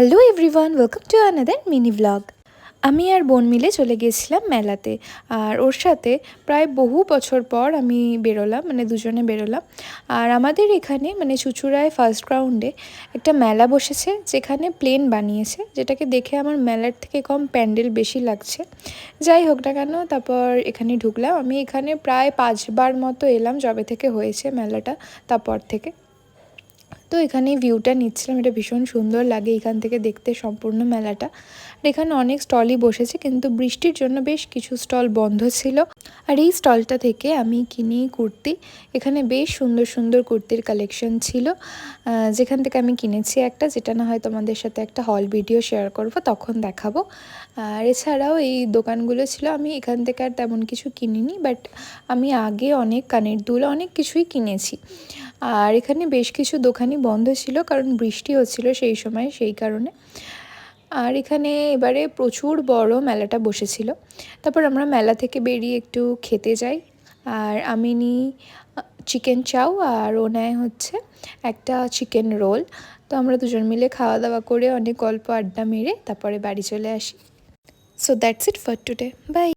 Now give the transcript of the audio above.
Hello everyone welcome to another mini blog আমি আর বোন মিলে চলে গিয়েছিলাম মেলাতে, আর ওর সাথে প্রায় বহু বছর পর আমি বেরোলাম মানে দুজনে বেরোলাম। আর আমাদের এখানে মানে চুচুড়ায় ফার্স্ট গ্রাউন্ডে একটা মেলা বসেছে, যেখানে প্লেন বানিয়েছে, যেটাকে দেখে আমার মেলার থেকে কম প্যান্ডেল বেশি লাগছে। যাই হোক না কেন, তারপর এখানে ঢুকলাম। আমি এখানে প্রায় পাঁচবার মতো এলাম, যবে থেকে হয়েছে মেলাটা, তারপর থেকে। তো এখানে ভিউটা নিচ্ছিলাম, এটা ভীষণ সুন্দর লাগে এখান থেকে দেখতে সম্পূর্ণ মেলাটা। আর এখানে অনেক স্টলই বসেছে, কিন্তু বৃষ্টির জন্য বেশ কিছু স্টল বন্ধ ছিল। আর এই স্টলটা থেকে আমি কিনি কুর্তি। এখানে বেশ সুন্দর সুন্দর কুর্তির কালেকশন ছিল। যেখান থেকে আমি কিনেছি একটা, যেটা না হয় তোমাদের সাথে একটা হল ভিডিও শেয়ার করব, তখন দেখাবো। আর এছাড়াও এই দোকানগুলো ছিল, আমি এখান থেকে আর তেমন কিছু কিনিনি বাট আমি আগে অনেক কানের দুল, অনেক কিছুই কিনেছি। আর এখানে বেশ কিছু দোকানই বন্ধ ছিল, কারণ বৃষ্টি হচ্ছিল সেই সময়, সেই কারণে। আর এখানে এবারে প্রচুর বড় মেলাটা বসেছিল। তারপর আমরা মেলা থেকে বেরিয়ে একটু খেতে যাই। আর আমি নিই চিকেন চাউ আর ও নেয় হচ্ছে একটা চিকেন রোল। তো আমরা দুজন মিলে খাওয়া দাওয়া করে অনেক গল্প আড্ডা মেরে তারপরে বাড়ি চলে আসি। So that's it for today bye